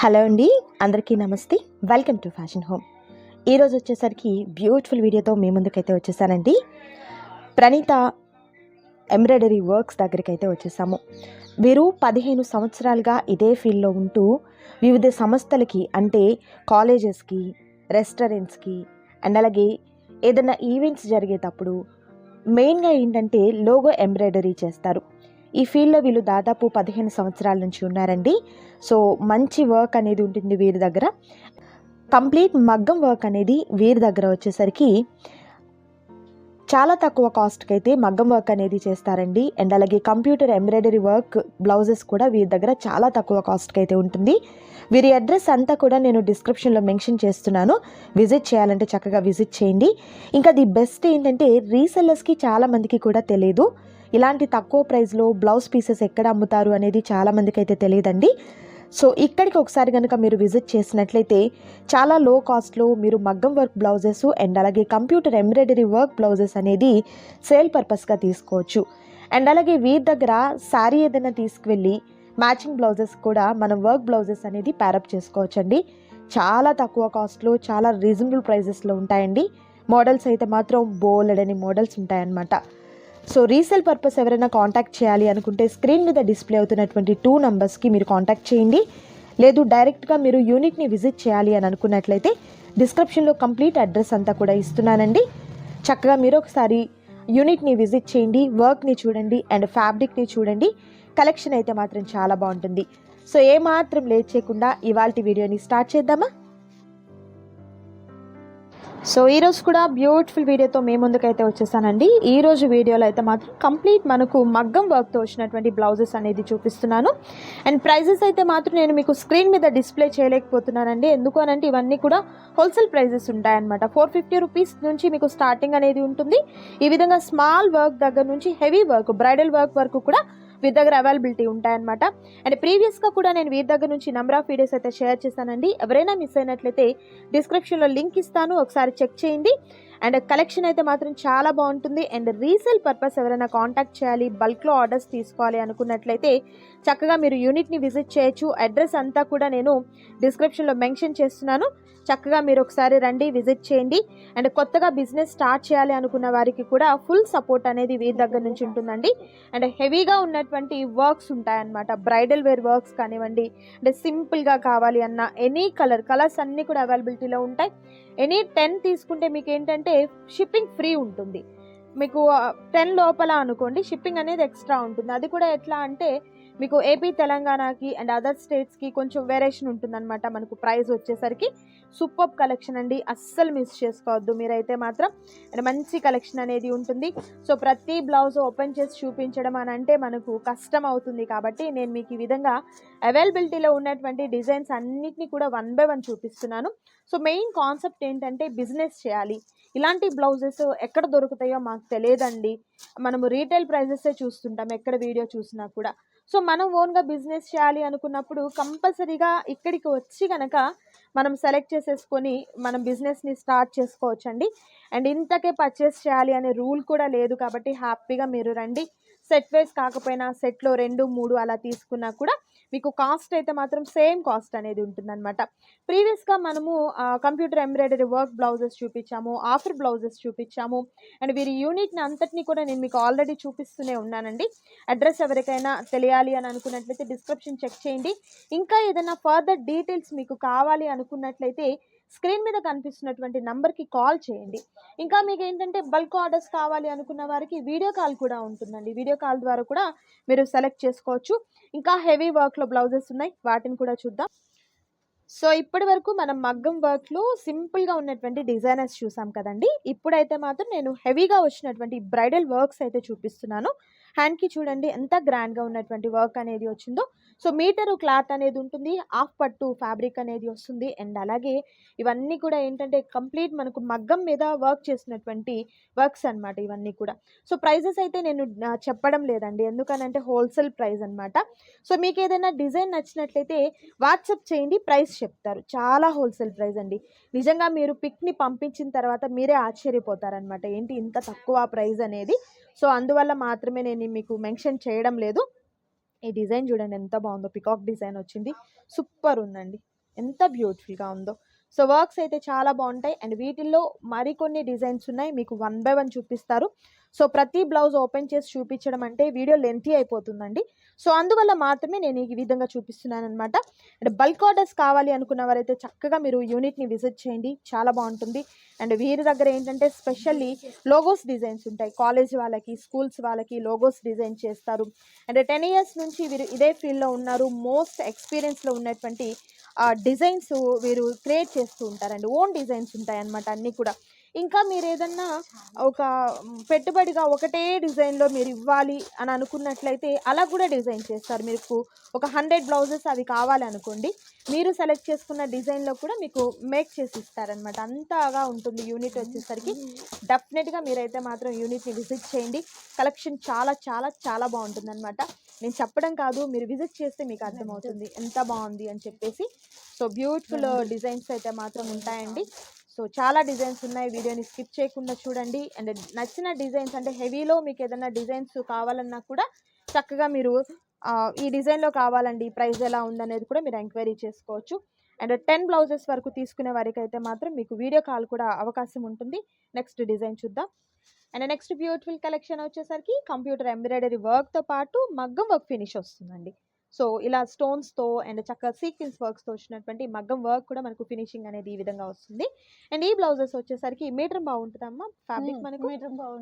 Hello అండి అందరికీ నమస్తే. వెల్కమ్ టు ఫ్యాషన్ హోమ్ ఈరోజు వచ్చేసరికి బ్యూటిఫుల్ వీడియోతో మీ ముందుకైతే వచ్చేసానండి. ప్రణీత ఎంబ్రాయిడరీ వర్క్స్ దగ్గరికి అయితే వచ్చేసాము. వీరు పదిహేను సంవత్సరాలుగా ఇదే ఫీల్డ్లో ఉంటూ వివిధ సంస్థలకి అంటే కాలేజెస్కి రెస్టారెంట్స్కి అండ్ అలాగే ఏదైనా ఈవెంట్స్ జరిగేటప్పుడు మెయిన్గా ఏంటంటే లోగో ఎంబ్రాయిడరీ చేస్తారు. ఈ ఫీల్డ్లో వీళ్ళు దాదాపు పదిహేను సంవత్సరాల నుంచి ఉన్నారండి. సో మంచి వర్క్ అనేది ఉంటుంది వీరి దగ్గర. కంప్లీట్ మగ్గం వర్క్ అనేది వీరి దగ్గర వచ్చేసరికి చాలా తక్కువ కాస్ట్కి అయితే మగ్గం వర్క్ అనేది చేస్తారండి. అండ్ అలాగే కంప్యూటర్ ఎంబ్రాయిడరీ వర్క్ బ్లౌజెస్ కూడా వీరి దగ్గర చాలా తక్కువ కాస్ట్కి అయితే ఉంటుంది. వీరి అడ్రస్ అంతా కూడా నేను డిస్క్రిప్షన్లో మెన్షన్ చేస్తున్నాను. విజిట్ చేయాలంటే చక్కగా విజిట్ చేయండి. ఇంకా ది బెస్ట్ ఏంటంటే రీసెల్లర్స్కి చాలామందికి కూడా తెలియదు ఇలాంటి తక్కువ ప్రైస్లో బ్లౌజ్ పీసెస్ ఎక్కడ అమ్ముతారు అనేది చాలామందికి అయితే తెలియదండి. సో ఇక్కడికి ఒకసారి కనుక మీరు విజిట్ చేసినట్లయితే చాలా లో కాస్ట్లో మీరు మగ్గం వర్క్ బ్లౌజెస్ అండ్ అలాగే కంప్యూటర్ ఎంబ్రాయిడరీ వర్క్ బ్లౌజెస్ అనేది సేల్ పర్పస్గా తీసుకోవచ్చు. అండ్ అలాగే వీరి దగ్గర శారీ ఏదైనా తీసుకువెళ్ళి మ్యాచింగ్ బ్లౌజెస్ కూడా మనం వర్క్ బ్లౌజెస్ అనేది ప్యారప్ చేసుకోవచ్చండి. చాలా తక్కువ కాస్ట్లో చాలా రీజనబుల్ ప్రైజెస్లో ఉంటాయండి. మోడల్స్ అయితే మాత్రం బోలెడని మోడల్స్ ఉంటాయన్నమాట. సో రీసేల్ పర్పస్ ఎవరైనా కాంటాక్ట్ చేయాలి అనుకుంటే స్క్రీన్ మీద డిస్ప్లే అవుతున్నటువంటి టూ నంబర్స్కి మీరు కాంటాక్ట్ చేయండి. లేదు డైరెక్ట్గా మీరు యూనిట్ని విజిట్ చేయాలి అని అనుకున్నట్లయితే డిస్క్రిప్షన్లో కంప్లీట్ అడ్రస్ అంతా కూడా ఇస్తున్నానండి. చక్కగా మీరు ఒకసారి యూనిట్ని విజిట్ చేయండి వర్క్ని చూడండి అండ్ ఫ్యాబ్రిక్ని చూడండి. కలెక్షన్ అయితే మాత్రం చాలా బాగుంటుంది. సో ఏమాత్రం లేట్ చేయకుండా ఇవాళ వీడియోని స్టార్ట్ చేద్దామా? సో ఈరోజు కూడా బ్యూటిఫుల్ వీడియోతో మేము ముందుకైతే వచ్చేసానండి. ఈ రోజు వీడియోలో అయితే మాత్రం కంప్లీట్ మనకు మగ్గం వర్క్తో వచ్చినటువంటి బ్లౌజెస్ అనేది చూపిస్తున్నాను. అండ్ ప్రైజెస్ అయితే మాత్రం నేను మీకు స్క్రీన్ మీద డిస్ప్లే చేయలేకపోతున్నానండి. ఎందుకు అనంటే ఇవన్నీ కూడా హోల్సేల్ ప్రైజెస్ ఉంటాయన్నమాట. ఫోర్ ఫిఫ్టీ రూపీస్ నుంచి మీకు స్టార్టింగ్ అనేది ఉంటుంది. ఈ విధంగా స్మాల్ వర్క్ దగ్గర నుంచి హెవీ వర్క్ బ్రైడల్ వర్క్ వరకు కూడా వీరి దగ్గర అవైలబిలిటీ ఉంటాయన్నమాట. అండ్ ప్రీవియస్గా కూడా నేను వీరి దగ్గర నుంచి నెంబర్ ఆఫ్ వీడియోస్ అయితే షేర్ చేశానండి. ఎవరైనా మిస్ అయినట్లయితే డిస్క్రిప్షన్లో లింక్ ఇస్తాను. ఒకసారి చెక్ చేయండి. అండ్ కలెక్షన్ అయితే మాత్రం చాలా బాగుంటుంది. అండ్ రీసేల్ పర్పస్ ఎవరైనా కాంటాక్ట్ చేయాలి బల్క్లో ఆర్డర్స్ తీసుకోవాలి అనుకున్నట్లయితే చక్కగా మీరు యూనిట్ని విజిట్ చేయొచ్చు. అడ్రస్ అంతా కూడా నేను డిస్క్రిప్షన్లో మెన్షన్ చేస్తున్నాను. చక్కగా మీరు ఒకసారి రండి విజిట్ చేయండి. అండ్ కొత్తగా బిజినెస్ స్టార్ట్ చేయాలి అనుకున్న వారికి కూడా ఫుల్ సపోర్ట్ అనేది వీరి దగ్గర నుంచి ఉంటుందండి. అండ్ హెవీగా ఉన్నటువంటి వర్క్స్ ఉంటాయన్నమాట. బ్రైడల్ వేర్ వర్క్స్ కానివ్వండి అంటే సింపుల్గా కావాలి అన్న ఎనీ కలర్ కలర్స్ అన్నీ కూడా అవైలబిలిటీలో ఉంటాయి. ఎనీ టెన్ తీసుకుంటే మీకు ఏంటంటే షిప్పింగ్ ఫ్రీ ఉంటుంది. మీకు టెన్ లోపల అనుకోండి షిప్పింగ్ అనేది ఎక్స్ట్రా ఉంటుంది. అది కూడా ఎట్లా అంటే మీకు ఏపీ తెలంగాణకి అండ్ అదర్ స్టేట్స్కి కొంచెం వేరియేషన్ ఉంటుందన్నమాట. మనకు ప్రైస్ వచ్చేసరికి సూపర్ కలెక్షన్ అండి. అస్సలు మిస్ చేసుకోవద్దు. మీరైతే మాత్రం అండ్ మంచి కలెక్షన్ అనేది ఉంటుంది. సో ప్రతి బ్లౌజ్ ఓపెన్ చేసి చూపించడం అని అంటే మనకు కష్టం అవుతుంది కాబట్టి నేను మీకు ఈ విధంగా అవైలబిలిటీలో ఉన్నటువంటి డిజైన్స్ అన్నిటినీ కూడా వన్ బై వన్ చూపిస్తున్నాను. సో మెయిన్ కాన్సెప్ట్ ఏంటంటే బిజినెస్ చేయాలి. ఇలాంటి బ్లౌజెస్ ఎక్కడ దొరుకుతాయో మాకు తెలియదండి. మనము రీటైల్ ప్రైజెసే చూస్తుంటాం ఎక్కడ వీడియో చూసినా కూడా. సో మనం ఓన్గా బిజినెస్ చేయాలి అనుకున్నప్పుడు కంపల్సరీగా ఇక్కడికి వచ్చి కనుక మనం సెలెక్ట్ చేసేసుకొని మనం బిజినెస్ని స్టార్ట్ చేసుకోవచ్చండి. అండ్ ఇంతకే పర్చేస్ చేయాలి అనే రూల్ కూడా లేదు కాబట్టి హ్యాపీగా మీరు రండి. సెట్ వైజ్ కాకపోయినా సెట్లో రెండు మూడు అలా తీసుకున్నా కూడా మీకు కాస్ట్ అయితే మాత్రం సేమ్ కాస్ట్ అనేది ఉంటుందన్నమాట. ప్రీవియస్గా మనము కంప్యూటర్ ఎంబ్రాయిడరీ వర్క్ బ్లౌజెస్ చూపించాము ఆఫర్ బ్లౌజెస్ చూపించాము. అండ్ వీరి యూనిట్ని అంతటిని కూడా నేను మీకు ఆల్రెడీ చూపిస్తూనే ఉన్నానండి. అడ్రస్ ఎవరికైనా తెలియాలి అని అనుకున్నట్లయితే డిస్క్రిప్షన్ చెక్ చేయండి. ఇంకా ఏదైనా ఫర్దర్ డీటెయిల్స్ మీకు కావాలి అనుకున్నట్లయితే స్క్రీన్ మీద కనిపిస్తున్నటువంటి నంబర్కి కాల్ చేయండి. ఇంకా మీకు ఏంటంటే బల్క్ ఆర్డర్స్ కావాలి అనుకున్న వారికి వీడియో కాల్ కూడా ఉంటుందండి. వీడియో కాల్ ద్వారా కూడా మీరు సెలెక్ట్ చేసుకోవచ్చు. ఇంకా హెవీ వర్క్లో బ్లౌజెస్ ఉన్నాయి. వాటిని కూడా చూద్దాం. సో ఇప్పటి వరకు మనం మగ్గం వర్క్లో సింపుల్గా ఉన్నటువంటి డిజైనర్స్ చూసాం కదండి. ఇప్పుడైతే మాత్రం నేను హెవీగా వచ్చినటువంటి బ్రైడల్ వర్క్స్ అయితే చూపిస్తున్నాను. హ్యాండ్కి చూడండి ఎంత గ్రాండ్గా ఉన్నటువంటి వర్క్ అనేది వచ్చిందో. సో మీటరు క్లాత్ అనేది ఉంటుంది హాఫ్ పట్టు ఫ్యాబ్రిక్ అనేది వస్తుంది అండ్ అలాగే ఇవన్నీ కూడా ఏంటంటే కంప్లీట్ మనకు మగ్గం మీద వర్క్ చేసినటువంటి వర్క్స్ అన్నమాట ఇవన్నీ కూడా. సో ప్రైజెస్ అయితే నేను చెప్పడం లేదండి. ఎందుకనంటే హోల్సేల్ ప్రైస్ అన్నమాట. సో మీకు ఏదైనా డిజైన్ నచ్చినట్లయితే వాట్సాప్ చేయండి ప్రైస్ చెప్తారు. చాలా హోల్సేల్ ప్రైస్ అండి. నిజంగా మీరు పిక్ని పంపించిన తర్వాత మీరే ఆశ్చర్యపోతారనమాట ఏంటి ఇంత తక్కువ ప్రైస్ అనేది? సో అందువల్ల మాత్రమే నేను మీకు మెన్షన్ చేయడం లేదు. ఈ డిజైన్ చూడండి ఎంత బాగుందో. పికాక్ డిజైన్ వచ్చింది. సూపర్ ఉందండి. ఎంత బ్యూటిఫుల్గా ఉందో. సో వర్క్స్ అయితే చాలా బాగుంటాయి. అండ్ వీటిల్లో మరికొన్ని డిజైన్స్ ఉన్నాయి. మీకు వన్ బై వన్ చూపిస్తారు. సో ప్రతి బ్లౌజ్ ఓపెన్ చేసి చూపించడం అంటే వీడియో లెంతీ అయిపోతుందండి. సో అందువల్ల మాత్రమే నేను ఈ విధంగా చూపిస్తున్నాను అనమాట అండ్ బల్క్ ఆర్డర్స్ కావాలి అనుకున్న వారైతే చక్కగా మీరు యూనిట్ని విజిట్ చేయండి. చాలా బాగుంటుంది. అండ్ వీరి దగ్గర ఏంటంటే స్పెషల్లీ లోగోస్ డిజైన్స్ ఉంటాయి. కాలేజ్ వాళ్ళకి స్కూల్స్ వాళ్ళకి లోగోస్ డిజైన్ చేస్తారు. అండ్ టెన్ ఇయర్స్ నుంచి వీరు ఇదే ఫీల్డ్లో ఉన్నారు. మోస్ట్ ఎక్స్పీరియన్స్లో ఉన్నటువంటి డిజైన్స్ వీరు క్రియేట్ చేస్తూ ఉంటారండి. ఓన్ డిజైన్స్ ఉంటాయి అన్నమాట అన్నీ కూడా. ఇంకా మీరు ఏదన్నా ఒక పెట్టుబడిగా ఒకటే డిజైన్లో మీరు ఇవ్వాలి అని అనుకున్నట్లయితే అలా కూడా డిజైన్ చేస్తారు. మీకు ఒక హండ్రెడ్ బ్లౌజెస్ అవి కావాలి అనుకోండి మీరు సెలెక్ట్ చేసుకున్న డిజైన్లో కూడా మీకు మేక్ చేసి ఇస్తారనమాట అంతగా ఉంటుంది యూనిట్ వచ్చేసరికి. డెఫినెట్గా మీరైతే మాత్రం యూనిట్ని విజిట్ చేయండి. కలెక్షన్ చాలా చాలా చాలా బాగుంటుంది అనమాట నేను చెప్పడం కాదు మీరు విజిట్ చేస్తే మీకు అర్థమవుతుంది. ఎంత బాగుంది అని చెప్పేసి. సో బ్యూటిఫుల్ డిజైన్స్ అయితే మాత్రం ఉంటాయండి. సో చాలా డిజైన్స్ ఉన్నాయి. వీడియోని స్కిప్ చేయకుండా చూడండి. అండ్ నచ్చిన డిజైన్స్ అంటే హెవీలో మీకు ఏదైనా డిజైన్స్ కావాలన్నా కూడా చక్కగా మీరు ఈ డిజైన్లో కావాలండి. ప్రైస్ ఎలా ఉందనేది కూడా మీరు ఎంక్వైరీ చేసుకోవచ్చు. అండ్ టెన్ బ్లౌజెస్ వరకు తీసుకునే వారికి అయితే మాత్రం మీకు వీడియో కాల్ కూడా అవకాశం ఉంటుంది. నెక్స్ట్ డిజైన్ చూద్దాం. అండ్ నెక్స్ట్ బ్యూటిఫుల్ కలెక్షన్ వచ్చేసరికి కంప్యూటర్ ఎంబ్రాయిడరీ వర్క్తో పాటు మగ్గం వర్క్ ఫినిష్ వస్తుందండి. సో ఇలా స్టోన్స్తో అండ్ చక్కగా సీక్వెన్స్ వర్క్స్తో వచ్చినటువంటి మగ్గం వర్క్ కూడా మనకు ఫినిషింగ్ అనేది ఈ విధంగా వస్తుంది. అండ్ ఈ బ్లౌజెస్ వచ్చేసరికి మీటర్ బాగుంటుందమ్మా. ఫ్యాబ్రిక్ మనకు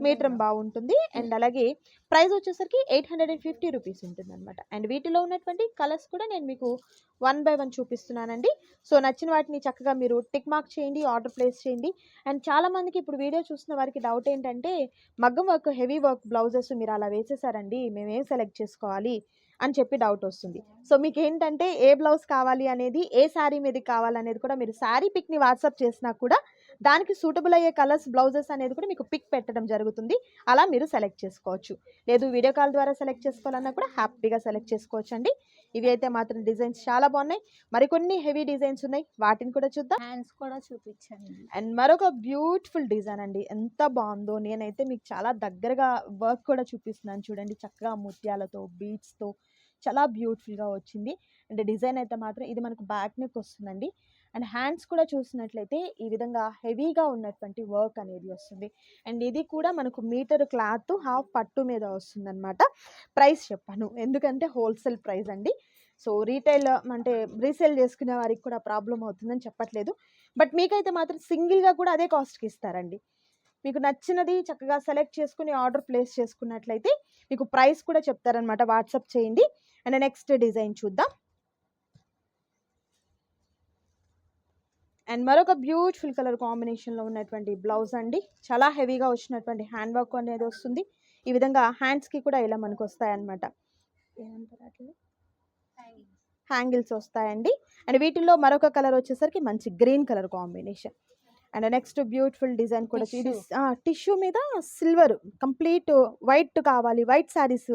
మీటర్ బాగుంటుంది. అండ్ అలాగే ప్రైస్ వచ్చేసరికి eight hundred and fifty rupees ఉంటుంది అనమాట అండ్ వీటిలో ఉన్నటువంటి కలర్స్ కూడా నేను మీకు వన్ బై వన్ చూపిస్తున్నానండి. సో నచ్చిన వాటిని చక్కగా మీరు టిక్ మార్క్ చేయండి ఆర్డర్ ప్లేస్ చేయండి. అండ్ చాలామందికి ఇప్పుడు వీడియో చూసిన వారికి డౌట్ ఏంటంటే మగ్గం వర్క్ హెవీ వర్క్ బ్లౌజెస్ మీరు అలా వేసేసారండి మేమేం సెలెక్ట్ చేసుకోవాలి అని చెప్పి డౌట్ వస్తుంది. సో మీకు ఏంటంటే ఏ బ్లౌజ్ కావాలి అనేది ఏ శారీ మీద కావాలనేది కూడా మీరు శారీ పిక్ని వాట్సాప్ చేసినా కూడా దానికి సూటబుల్ అయ్యే కలర్స్ బ్లౌజెస్ అనేది కూడా మీకు పిక్ పెట్టడం జరుగుతుంది. అలా మీరు సెలెక్ట్ చేసుకోవచ్చు. లేదు వీడియో కాల్ ద్వారా సెలెక్ట్ చేసుకోవాలన్నా కూడా హ్యాపీగా సెలెక్ట్ చేసుకోవచ్చు అండి ఇవి అయితే మాత్రం డిజైన్స్ చాలా బాగున్నాయి. మరికొన్ని హెవీ డిజైన్స్ ఉన్నాయి. వాటిని కూడా చూద్దాం. హ్యాండ్స్ కూడా చూపించండి. అండ్ మరొక బ్యూటిఫుల్ డిజైన్ అండి. ఎంత బాగుందో. నేనైతే మీకు చాలా దగ్గరగా వర్క్ కూడా చూపిస్తున్నాను చూడండి. చక్కగా ముత్యాలతో బీడ్స్తో చాలా బ్యూటిఫుల్గా వచ్చింది. అండ్ డిజైన్ అయితే మాత్రం ఇది మనకు బ్యాక్ నెక్ వస్తుందండి. అండ్ హ్యాండ్స్ కూడా చూసినట్లయితే ఈ విధంగా హెవీగా ఉన్నటువంటి వర్క్ అనేది వస్తుంది. అండ్ ఇది కూడా మనకు మీటర్ క్లాత్ హాఫ్ పట్టు మీద వస్తుందన్నమాట. ప్రైస్ చెప్పాను. ఎందుకంటే హోల్సేల్ ప్రైస్ అండి. సో రీటైల్ అంటే రీసేల్ చేసుకునే వారికి కూడా ప్రాబ్లం అవుతుందని చెప్పట్లేదు. బట్ మీకైతే మాత్రం సింగిల్గా కూడా అదే కాస్ట్కి ఇస్తారండి. మీకు నచ్చినది చక్కగా సెలెక్ట్ చేసుకుని ఆర్డర్ ప్లేస్ చేసుకున్నట్లయితే మీకు ప్రైస్ కూడా చెప్తారనమాట వాట్సాప్ చేయండి. అండ్ నెక్స్ట్ డిజైన్ చూద్దాం. అండ్ మరొక బ్యూటిఫుల్ కలర్ కాంబినేషన్లో ఉన్నటువంటి బ్లౌజ్ అండి. చాలా హెవీగా వచ్చినటువంటి హ్యాండ్ వర్క్ అనేది వస్తుంది. ఈ విధంగా హ్యాండ్స్కి కూడా ఇలా మనకు వస్తాయన్నమాట. ఏమంటారు హ్యాంగిల్స్ వస్తాయండి. అండ్ వీటిల్లో మరొక కలర్ వచ్చేసరికి మంచి green colour combination. And next beautiful design కూడా ఇది టిష్యూ మీద సిల్వర్ కంప్లీట్ వైట్ కావాలి. వైట్ శారీస్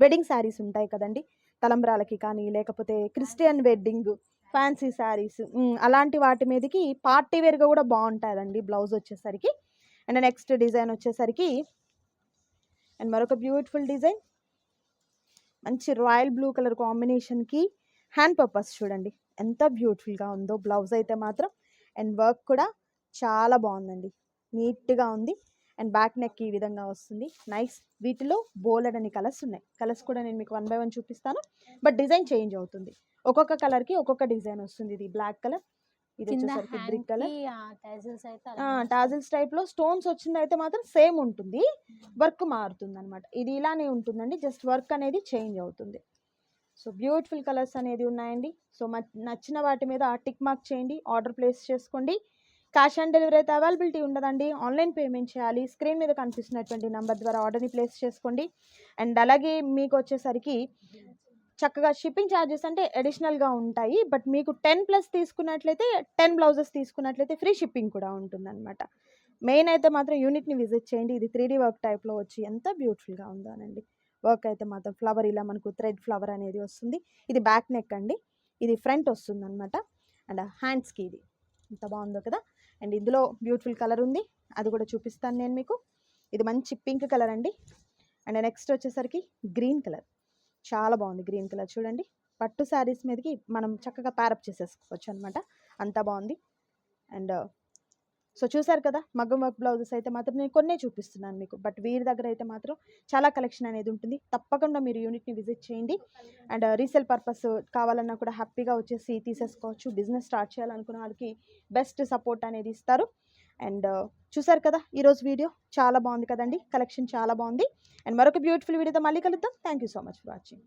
వెడ్డింగ్ శారీస్ ఉంటాయి కదండి. తలంబ్రాలకి కానీ లేకపోతే క్రిస్టియన్ వెడ్డింగ్ ఫ్యాన్సీ శారీస్ అలాంటి వాటి మీదకి పార్టీ వేర్గా కూడా బాగుంటుందండి బ్లౌజ్ వచ్చేసరికి. అండ్ నెక్స్ట్ డిజైన్ వచ్చేసరికి అండ్ మరొక బ్యూటిఫుల్ డిజైన్. మంచి రాయల్ బ్లూ కలర్ కాంబినేషన్కి హ్యాండ్ పర్పస్ చూడండి. ఎంత బ్యూటిఫుల్గా ఉందో బ్లౌజ్ అయితే మాత్రం. అండ్ వర్క్ కూడా చాలా బాగుందండి. నీట్గా ఉంది. అండ్ బ్యాక్ నెక్ ఈ విధంగా వస్తుంది. నైస్. వీటిలో బోలెడ్ అని కలర్స్ ఉన్నాయి. కలర్స్ కూడా నేను మీకు వన్ బై వన్ చూపిస్తాను. బట్ డిజైన్ చేంజ్ అవుతుంది. ఒక్కొక్క కలర్కి ఒక్కొక్క డిజైన్ వస్తుంది. ఇది బ్లాక్ కలర్ ఇది వచ్చేసరికి బ్రిక్ కలర్. కి టైజల్స్. టాజిల్స్ టైప్లో స్టోన్స్ వచ్చింది అయితే మాత్రం సేమ్ ఉంటుంది. వర్క్ మారుతుంది అనమాట ఇది ఇలానే ఉంటుందండి. జస్ట్ వర్క్ అనేది చేంజ్ అవుతుంది. సో బ్యూటిఫుల్ కలర్స్ అనేది ఉన్నాయండి. సో నచ్చిన వాటి మీద టిక్ మార్క్ చేయండి. ఆర్డర్ ప్లేస్ చేసుకోండి. క్యాష్ ఆన్ డెలివరీ అయితే అవైలబిలిటీ ఉండదండి. ఆన్లైన్ పేమెంట్ చేయాలి. స్క్రీన్ మీద కనిపిస్తున్నటువంటి నెంబర్ ద్వారా ఆర్డర్ని ప్లేస్ చేసుకోండి. అండ్ అలాగే మీకు వచ్చేసరికి చక్కగా షిప్పింగ్ ఛార్జెస్ అంటే అడిషనల్గా ఉంటాయి. బట్ మీకు టెన్ ప్లస్ తీసుకున్నట్లయితే టెన్ బ్లౌజెస్ తీసుకున్నట్లయితే ఫ్రీ షిప్పింగ్ కూడా ఉంటుందన్నమాట. మెయిన్ అయితే మాత్రం యూనిట్ని విజిట్ చేయండి. ఇది త్రీ వర్క్ టైప్లో వచ్చి ఎంత బ్యూటిఫుల్గా ఉందోనండి వర్క్ అయితే మాత్రం ఫ్లవర్ ఇలా మనకు థ్రెడ్ ఫ్లవర్ అనేది వస్తుంది. ఇది బ్యాక్ నెక్ అండి. ఇది ఫ్రంట్ వస్తుంది అనమాట అండ్ హ్యాండ్స్కి ఇది. ఎంత బాగుందో కదా. అండ్ ఇందులో బ్యూటిఫుల్ కలర్ ఉంది. అది కూడా చూపిస్తాను నేను మీకు. ఇది మంచి పింక్ కలర్ అండి. అండ్ నెక్స్ట్ వచ్చేసరికి గ్రీన్ కలర్. చాలా బాగుంది గ్రీన్ కలర్. చూడండి. పట్టు శారీస్ మీదకి మనం చక్కగా ప్యారప్ చేసేసుకోవచ్చు అనమాట అంత బాగుంది. అండ్ సో చూసారు కదా మగ్గం వర్క్ బ్లౌజెస్ అయితే మాత్రం నేను కొన్నే చూపిస్తున్నాను మీకు. బట్ వీరి దగ్గర అయితే మాత్రం చాలా కలెక్షన్ అనేది ఉంటుంది. తప్పకుండా మీరు యూనిట్ని విజిట్ చేయండి. అండ్ రీసేల్ పర్పస్ కావాలన్నా కూడా హ్యాపీగా వచ్చేసి తీసేసుకోవచ్చు. బిజినెస్ స్టార్ట్ చేయాలనుకున్న వాళ్ళకి బెస్ట్ సపోర్ట్ అనేది ఇస్తారు. అండ్ uh, చూసారు కదా ఈరోజు వీడియో చాలా బాగుంది కదండి కలెక్షన్ చాలా బాగుంది. అండ్ మరొక బ్యూటిఫుల్ వీడియోతో మళ్ళీ కలుద్దాం. Thank you so much for watching.